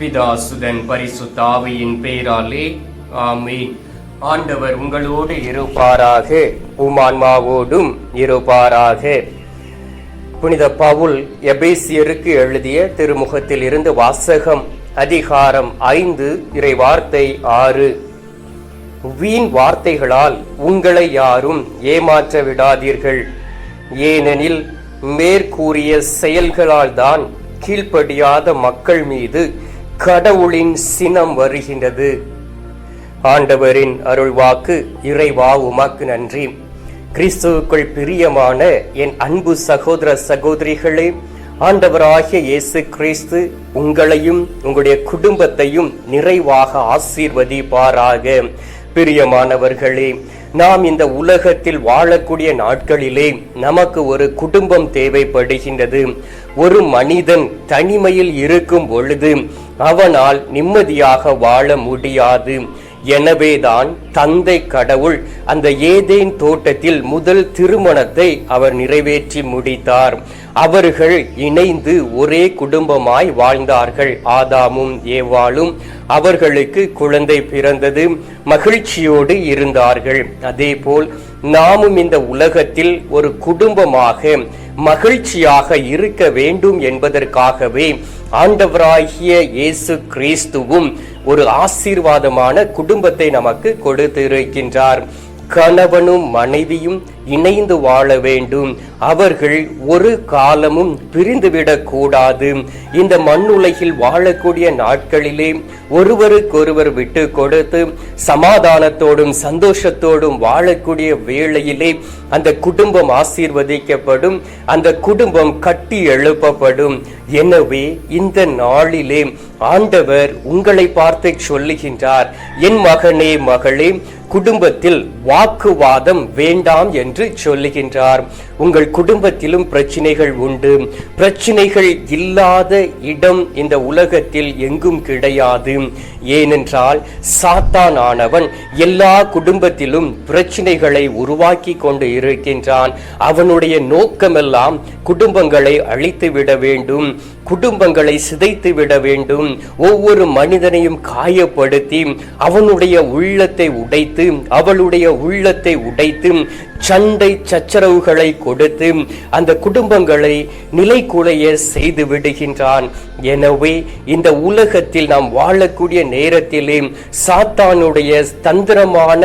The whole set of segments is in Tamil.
பிதாசுதன் பரிசுத்தாவியின் பெயராலே ஆமென். ஆண்டவர் உங்களோடு இருப்பாராக உமான்மாவோடும் இருப்பாராக. புனித பவுல் எபேசியருக்கு எழுதிய திருமுகத்தில் இருந்து வாசகம் அதிகாரம் ஐந்து இறை வார்த்தை ஆறு. வீண் வார்த்தைகளால் உங்களை யாரும் ஏமாற்ற விடாதீர்கள். ஏனெனில் மேற்கூறிய செயல்களால் தான் கீழ்ப்படியாத மக்கள் மீது கடவுளின் சினம் வருகின்றது. ஆண்டவரின் அருள்வாக்கு இறைவா உமக்கு நன்றி. கிறிஸ்துவுக்குள் பிரியமான என் அன்பு சகோதர சகோதரிகளே ஆண்டவராகிய இயேசு கிறிஸ்து உங்களையும் உங்களுடைய குடும்பத்தையும் நிறைவாக ஆசீர்வதிப்பாராக. பிரியமானவர்களே நாம் இந்த உலகத்தில் வாழக்கூடிய நாட்களிலே நமக்கு ஒரு குடும்பம் தேவைப்படுகின்றது. ஒரு மனிதன் தனிமையில் இருக்கும் பொழுது அவனால் நிம்மதியாக வாழ முடியாது. எனவேதான் தந்தை கடவுள் அந்த ஏதேன் தோட்டத்தில் முதல் திருமணத்தை அவர் நிறைவேற்றி முடித்தார். அவர்கள் இணைந்து ஒரே குடும்பமாய் வாழ்ந்தார்கள். ஆதாமும் ஏவாளும் அவர்களுக்கு குழந்தை பிறந்தது. மகிழ்ச்சியோடு இருந்தார்கள். அதேபோல் நாமும் இந்த உலகத்தில் ஒரு குடும்பமாக மகிழ்ச்சியாக இருக்க வேண்டும் என்பதற்காகவே ஆண்டவராகிய இயேசு கிறிஸ்துவும் ஒரு ஆசீர்வாதமான குடும்பத்தை நமக்கு கொடு கொடுத்திருக்கின்றார் கணவனும் மனைவியும் இணைந்து வாழ வேண்டும். அவர்கள் ஒரு காலமும் பிரிந்துவிடக் கூடாது. இந்த மண்ணுலகில் வாழக்கூடிய நாட்களிலே ஒருவருக்கொருவர் விட்டு கொடுத்து சமாதானத்தோடும் சந்தோஷத்தோடும் வாழக்கூடிய வேளையிலே அந்த குடும்பம் ஆசீர்வதிக்கப்படும். அந்த குடும்பம் கட்டி எழுப்பப்படும். எனவே இந்த நாளிலே ஆண்டவர் உங்களை பார்த்து சொல்லுகின்றார் என் மகனே மகளே குடும்பத்தில் வாக்குவாதம் வேண்டாம் என்று என்று சொல்லுகின்றார். உங்கள் குடும்பத்திலும் பிரச்சனைகள் உண்டு. பிரச்சனைகள் இல்லாத இடம் இந்த உலகத்தில் எங்கும் கிடையாது. ஏனென்றால் சாத்தான் ஆனவன் எல்லா குடும்பத்திலும் பிரச்சனைகளை உருவாக்கி கொண்டு இருக்கின்றான். அவனுடைய நோக்கமெல்லாம் குடும்பங்களை அழித்து விட வேண்டும் குடும்பங்களை சிதைத்து விட வேண்டும். ஒவ்வொரு மனிதனையும் காயப்படுத்தி அவனுடைய உள்ளத்தை உடைத்து அவளுடைய உள்ளத்தை உடைத்து சண்டை சச்சரவுகளை கொடுத்து அந்த குடும்பங்களை நிலைக்குலைய செய்து விடுகின்றான். எனவே இந்த உலகத்தில் நாம் வாழக்கூடிய நேரத்திலே சாத்தானுடைய தந்திரமான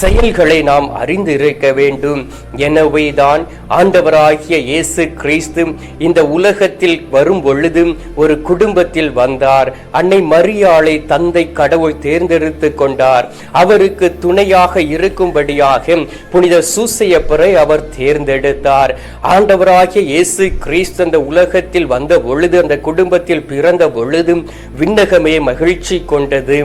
செயல்களை நாம் அறிந்து இருக்க வேண்டும். எனவேதான் ஆண்டவராகிய இயேசு கிறிஸ்து இந்த உலகத்தில் வரும் பொழுது ஒரு குடும்பத்தில் வந்தார். அன்னை மரியாளை தந்தை கடவுள் தேர்ந்தெடுத்து கொண்டார். அவருக்கு துணையாக இருக்கும்படியாக புனித சூசையப்பரை அவர் தேர்ந்தெடுத்தார். ஆண்டவராகிய இயேசு கிறிஸ்து அந்த உலகத்தில் வந்த பொழுது அந்த குடும்பத்தில் பிறந்த பொழுதும் விண்ணகமே மகிழ்ச்சி கொண்டு கொண்டது.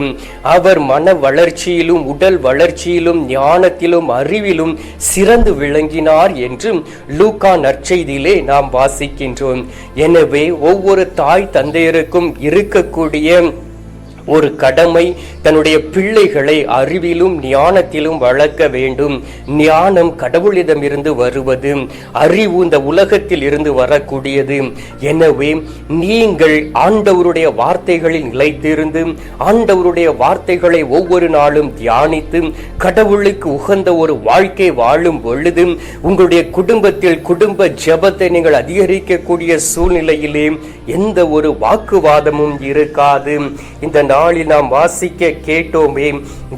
அவர் மன வளர்ச்சியிலும் உடல் வளர்ச்சியிலும் ஞானத்திலும் அறிவிலும் சிறந்து விளங்கினார் என்று லூகா நற்செய்தியிலே நாம் வாசிக்கின்றோம். எனவே ஒவ்வொரு தாய் தந்தையருக்கும் இருக்கக்கூடிய ஒரு கடமை தன்னுடைய பிள்ளைகளை அறிவிலும் ஞானத்திலும் வளர்க்க வேண்டும். ஞானம் கடவுளிடமிருந்து வருவது அறிவு இந்த உலகத்தில் இருந்து வரக்கூடியது. எனவே நீங்கள் ஆண்டவருடைய வார்த்தைகளில் நிலைத்திருந்து ஆண்டவருடைய வார்த்தைகளை ஒவ்வொரு நாளும் தியானித்து கடவுளுக்கு உகந்த ஒரு வாழ்க்கை வாழும் பொழுது உங்களுடைய குடும்பத்தில் குடும்ப ஜெபத்தை நீங்கள் அதிகரிக்கக்கூடிய சூழ்நிலையிலே எந்த ஒரு வாக்குவாதமும் இருக்காது. இந்த நாளில் நாம் வாசிக்க கேட்டோமே.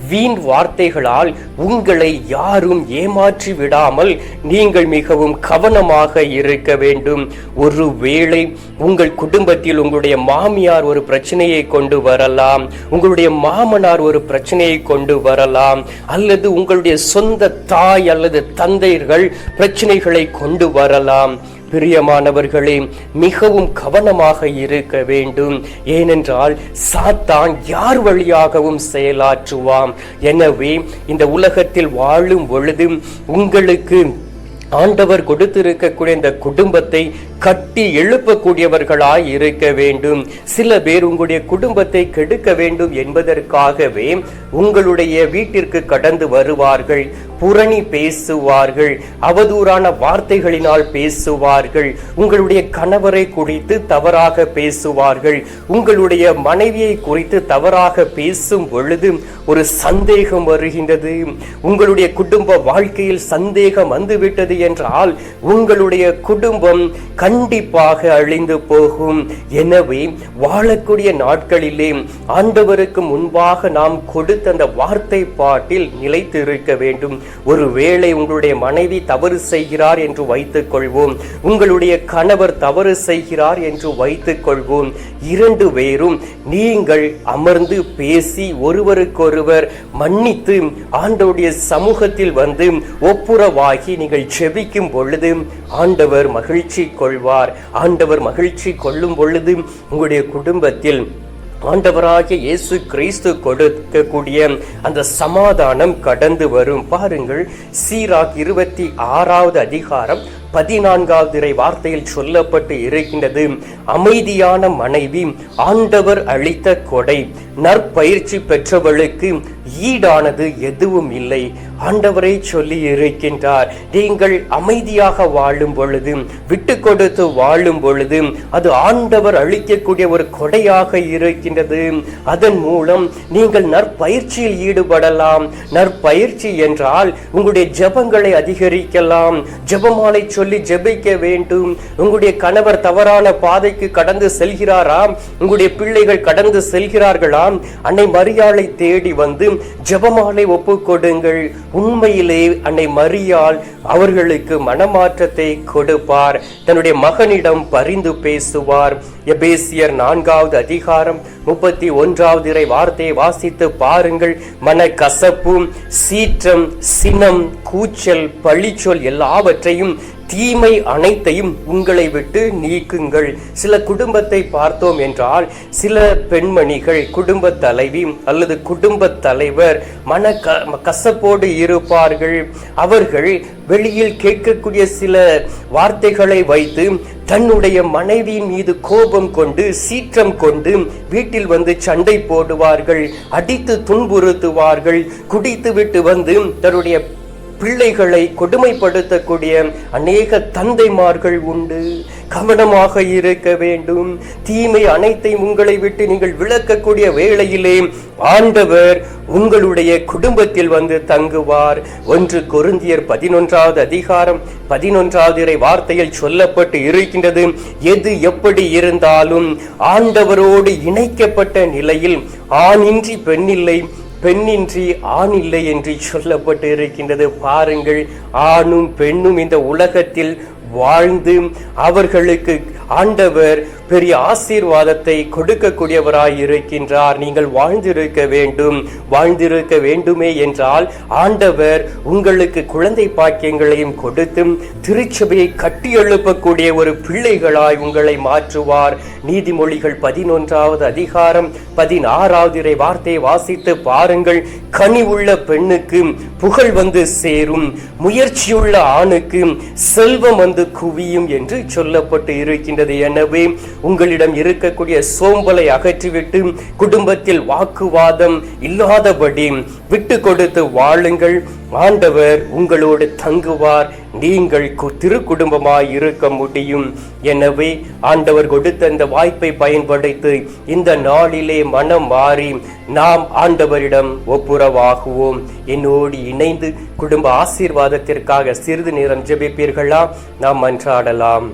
வீண் வார்த்தைகளால் உங்களை யாரும் ஏமாற்றி விடாமல் நீங்கள் மிகவும் கவனமாக இருக்க வேண்டும். ஒருவேளை உங்கள் குடும்பத்தில் உங்களுடைய மாமியார் ஒரு பிரச்சனையை கொண்டு வரலாம். உங்களுடைய மாமனார் ஒரு பிரச்சனையை கொண்டு வரலாம். அல்லது உங்களுடைய சொந்த தாய் அல்லது தந்தையர்கள் பிரச்சனைகளை கொண்டு வரலாம். பிரியமானவர்களே மிகவும் கவனமாக இருக்க வேண்டும். ஏனென்றால் சாத்தான் யார் வழியாகவும் செயலாற்றுவாம் எனவே இந்த உலகத்தில் வாழும் பொழுது உங்களுக்கு ஆண்டவர் கொடுத்திருக்கக்கூடிய இந்த குடும்பத்தை கட்டி எழுப்பக்கூடியவர்களாய் இருக்க வேண்டும். சில பேர் உங்களுடைய குடும்பத்தை கெடுக்க வேண்டும் என்பதற்காகவே உங்களுடைய வீட்டிற்கு கடந்து வருவார்கள் புரணி பேசுவார்கள் அவதூறான வார்த்தைகளினால் பேசுவார்கள் உங்களுடைய கணவரை குறித்து தவறாக பேசுவார்கள் உங்களுடைய மனைவியை குறித்து தவறாக பேசும் பொழுது ஒரு சந்தேகம் வருகின்றது. உங்களுடைய குடும்ப வாழ்க்கையில் சந்தேகம் வந்துவிட்டது என்றால் உங்களுடைய குடும்பம் கண்டிப்பாக அழிந்து போகும். எனவே வாழக்கூடிய நாட்களிலே ஆண்டவருக்கு முன்பாக நாம் கொடுத்த அந்த வார்த்தை பாட்டில் நிலைத்து இருக்க வேண்டும். ஒருவேளை உங்களுடைய மனைவி தவறு செய்கிறார் என்று வைத்துக் கொள்வோம் உங்களுடைய கணவர் தவறு செய்கிறார் என்று வைத்துக் கொள்வோம் இரண்டு பேரும் நீங்கள் அமர்ந்து பேசி ஒருவருக்கொருவர் மன்னித்து ஆண்டவருடைய சமூகத்தில் வந்து ஒப்புரவாகி நீங்கள் செபிக்கும் பொழுது ஆண்டவர் மகிழ்ச்சி கொள்வார். ஆண்டவர் மகிழ்ச்சி கொள்ளும் பொழுது உங்களுடைய குடும்பத்தில் ஆண்டவராகிய இயேசு கிறிஸ்து கொடுக்கக்கூடிய அந்த சமாதானம் கடந்து வரும். பாருங்கள் சீராக் இருபத்தி ஆறாவது அதிகாரம் பதினான்காவது இறை வார்த்தையில் சொல்லப்பட்டு இருக்கின்றது அமைதியான மனைவி ஆண்டவர் அளித்த கொடை நற்பயிற்சி பெற்றவளுக்கு ஈடானது எதுவும் இல்லை. ஆண்டவரை சொல்லி இருக்கின்றார் நீங்கள் அமைதியாக வாழும் பொழுது விட்டு கொடுத்து வாழும் பொழுது அது ஆண்டவர் அளிக்கக்கூடிய ஒரு கொடையாக இருக்கின்றது. அதன் மூலம் நீங்கள் நற்பயிற்சியில் ஈடுபடலாம். நற்பயிற்சி என்றால் உங்களுடைய ஜெபங்களை அதிகரிக்கலாம். ஜெபமாலை சொல்லி ஜெபிக்க வேண்டும். உங்களுடைய கணவர் தவறான பாதைக்கு கடந்து செல்கிறாராம். உங்களுடைய பிள்ளைகள் கடந்து செல்கிறார்களாம். அன்னை மரியாளை தேடி வந்து ஜெபமாலை ஒப்பு கொடுங்கள் உண்மையிலே அன்னை மரியாள் அவர்களுக்கு மனமாற்றத்தை கொடுப்பார். தன்னுடைய மகனிடம் பரிந்து பேசுவார். எபேசியர் நான்காவது அதிகாரம் முப்பத்தி ஒன்றாவது இறை வார்த்தையை வாசித்து பாருங்கள். மன கசப்பும் சீற்றம் சினம் கூச்சல் பழிச்சொல் எல்லாவற்றையும் தீமை அனைத்தையும் உங்களை விட்டு நீக்குங்கள். சில குடும்பத்தை பார்த்தோம் என்றால் சில பெண்மணிகள் குடும்ப தலைவி அல்லது குடும்ப தலைவர் மன க கசப்போடு இருப்பார்கள். அவர்கள் வெளியில் கேட்கக்கூடிய சில வார்த்தைகளை வைத்து தன்னுடைய மனைவியின் மீது கோபம் கொண்டு சீற்றம் கொண்டு வீட்டில் வந்து சண்டை போடுவார்கள் அடித்து துன்புறுத்துவார்கள் குடித்து விட்டு வந்து தன்னுடைய பிள்ளைகளை கொடுமைப்படுத்தக்கூடிய அநேக தந்தைமார்கள் உண்டு. கவனமாக இருக்க வேண்டும். தீமை அனைத்தையும் உங்களை விட்டு நீங்கள் விளக்கக்கூடிய வேளையிலே ஆண்டவர் உங்களுடைய குடும்பத்தில் வந்து தங்குவார். ஒன்று கொருந்தியர் பதினொன்றாவது அதிகாரம் பதினொன்றாவது இறை வார்த்தையில் சொல்லப்பட்டு இருக்கின்றது. எது எப்படி இருந்தாலும் ஆண்டவரோடு இணைக்கப்பட்ட நிலையில் ஆணின்றி பெண்ணில்லை பெண்ணின்றி ஆண் இல்லை என்று சொல்லப்பட்டு இருக்கின்றது. பாருங்கள் ஆணும் பெண்ணும் இந்த உலகத்தில் வாழ்ந்து அவர்களுக்கு ஆண்டவர் பெரிய ஆசீர்வாதத்தை கொடுக்கக்கூடியவராய் இருக்கின்றார். நீங்கள் வாழ்ந்திருக்க வேண்டும். வாழ்ந்திருக்க வேண்டுமே என்றால் ஆண்டவர் உங்களுக்கு குழந்தை பாக்கியங்களையும் கொடுத்தும் திருச்சபையை கட்டி எழுப்பக்கூடிய ஒரு பிள்ளைகளாய் உங்களை மாற்றுவார். நீதிமொழிகள் பதினொன்றாவது அதிகாரம் பதினாறாவது இறை வார்த்தையை வாசித்து பாருங்கள். கனி உள்ள பெண்ணுக்கு புகழ் வந்து சேரும். முயற்சியுள்ள ஆணுக்கு செல்வம் வந்து குவியும் என்று சொல்லப்பட்டு இருக்கின்றது. எனவே உங்களிடம் இருக்கக்கூடிய சோம்பலை அகற்றிவிட்டு குடும்பத்தில் வாக்குவாதம் இல்லாதபடி விட்டு கொடுத்து வாழுங்கள். ஆண்டவர் உங்களோடு தங்குவார். நீங்கள் கு- திருக்குடும்பமாய் இருக்க முடியும். எனவே ஆண்டவர் கொடுத்த இந்த வாய்ப்பை பயன்படுத்தி இந்த நாளிலே மனம் மாறி நாம் ஆண்டவரிடம் ஒப்புரவாகுவோம். என்னோடு இணைந்து குடும்ப ஆசீர்வாதத்திற்காக சிறிது நேரம் ஜெபிப்பீர்களா? நாம் மன்றாடலாம்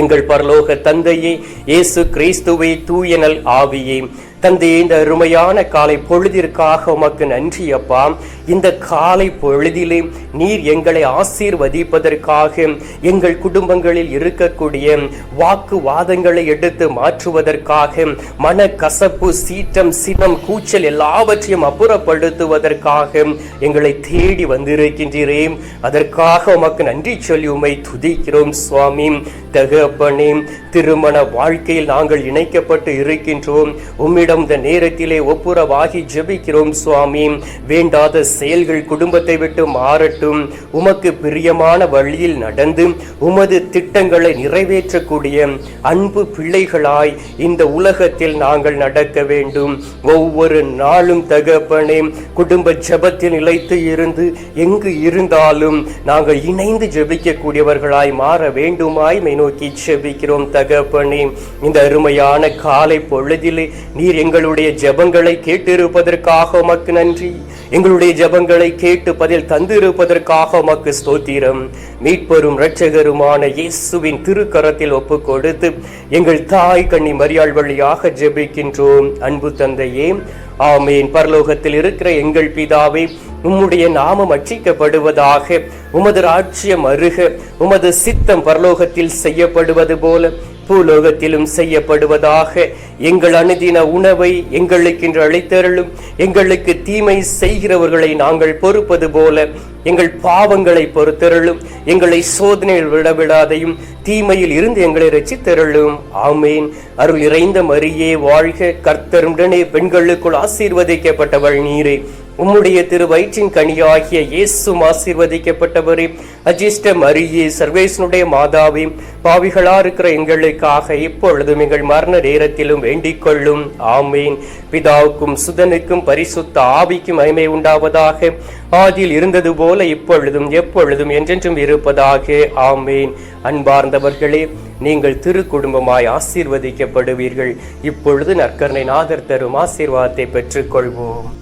எங்கள் பரலோக தந்தையே இயேசு கிறிஸ்துவை தூயனல் ஆவியே. தந்தையே இந்த அருமையான காலை பொழுதிற்காக உமக்கு நன்றி அப்பா. இந்த காலை பொழுதிலே நீர் எங்களை ஆசீர்வதிப்பதற்காக எங்கள் குடும்பங்களில் இருக்கக்கூடிய வாக்குவாதங்களை எடுத்து மாற்றுவதற்காக மன கசப்பு சீற்றம் சினம் கூச்சல் எல்லாவற்றையும் அப்புறப்படுத்துவதற்காக எங்களை தேடி வந்திருக்கின்றீரே. அதற்காக உமக்கு நன்றி சொல்லி உமை துதிக்கிறோம் சுவாமி. தகப்பனே திருமண வாழ்க்கையில் நாங்கள் இணைக்கப்பட்டு இருக்கின்றோம். உம்மிடம் இந்த நேரத்திலே ஒப்புரவாகி ஜெபிக்கிறோம் சுவாமி. வேண்டாத செயல்கள் குடும்பத்தை விட்டு மாறட்டும். உமக்கு பிரியமான வழியில் நடந்து உமது திட்டங்களை நிறைவேற்றக்கூடிய அன்பு பிள்ளைகளாய் இந்த உலகத்தில் நாங்கள் நடக்க வேண்டும். ஒவ்வொரு நாளும் தகப்பனே குடும்ப ஜெபத்தில் நிலைத்து இருந்து எங்கு இருந்தாலும் நாங்கள் இணைந்து ஜெபிக்கக்கூடியவர்களாய் மாற வேண்டுமாய் மை நோக்கி செபிக்கிறோம் தகப்பனே. இந்த அருமையான காலை பொழுதிலே நீர் எங்களுடைய ஜெபங்களை கேட்டிருப்பதற்காக உமக்கு நன்றி. எங்களுடைய ஜெபங்களை கேட்டு பதில் தந்திருப்பதற்காக உமக்கு ஸ்தோத்திரம். மீட்பெரும் இரட்சகருமான இயேசுவின் திருக்கரத்தில் ஒப்பு கொடுத்து எங்கள் தாய் கண்ணி மரியாள் வழியாக ஜெபிக்கின்றோம். அன்பு தந்தையே ஆமேன். பரலோகத்தில் இருக்கிற எங்கள் பிதாவை உம்முடைய நாமம் அச்சிக்கப்படுவதாக உமது ராஜ்யம் அருக உமது சித்தம் பரலோகத்தில் செய்யப்படுவது போல பூலோகத்திலும் செய்யப்படுவதாக எங்கள் அணுதின உணவை எங்களுக்கு இன்று அளித்தருளும் எங்களுக்கு தீமை செய்கிறவர்களை நாங்கள் பொறுப்பது போல எங்கள் பாவங்களை பொறுத்தருளும் எங்களை சோதனையில் விடவிடாதையும் தீமையில் இருந்து எங்களை ரசித்தருளும் ஆமேன். அருள் இறைந்த மரியே வாழ்க கர்த்தருடனே பெண்களுக்குள் ஆசீர்வதிக்கப்பட்டவள் நீரே. உம்முடைய திரு வயிற்றின் கனியாகிய இயேசும் ஆசீர்வதிக்கப்பட்டவரே. அஜிஷ்ட மரியே சர்வேசனுடைய மாதாவே பாவிகளா இருக்கிற எங்களுக்காக இப்பொழுதும் எங்கள் மரண நேரத்திலும் வேண்டிக் கொள்ளும். ஆமீன். பிதாவுக்கும் சுதனுக்கும் பரிசுத்த ஆவிக்கும் மகிமை உண்டாவதாக. ஆதியில் இருந்தது போல இப்பொழுதும் எப்பொழுதும் என்றென்றும் இருப்பதாக. ஆமேன். அன்பார்ந்தவர்களே நீங்கள் திரு குடும்பமாய் ஆசீர்வதிக்கப்படுவீர்கள். இப்பொழுது நற்கருணை நாதர் தரும் ஆசீர்வாதத்தை பெற்றுக்கொள்வோம்.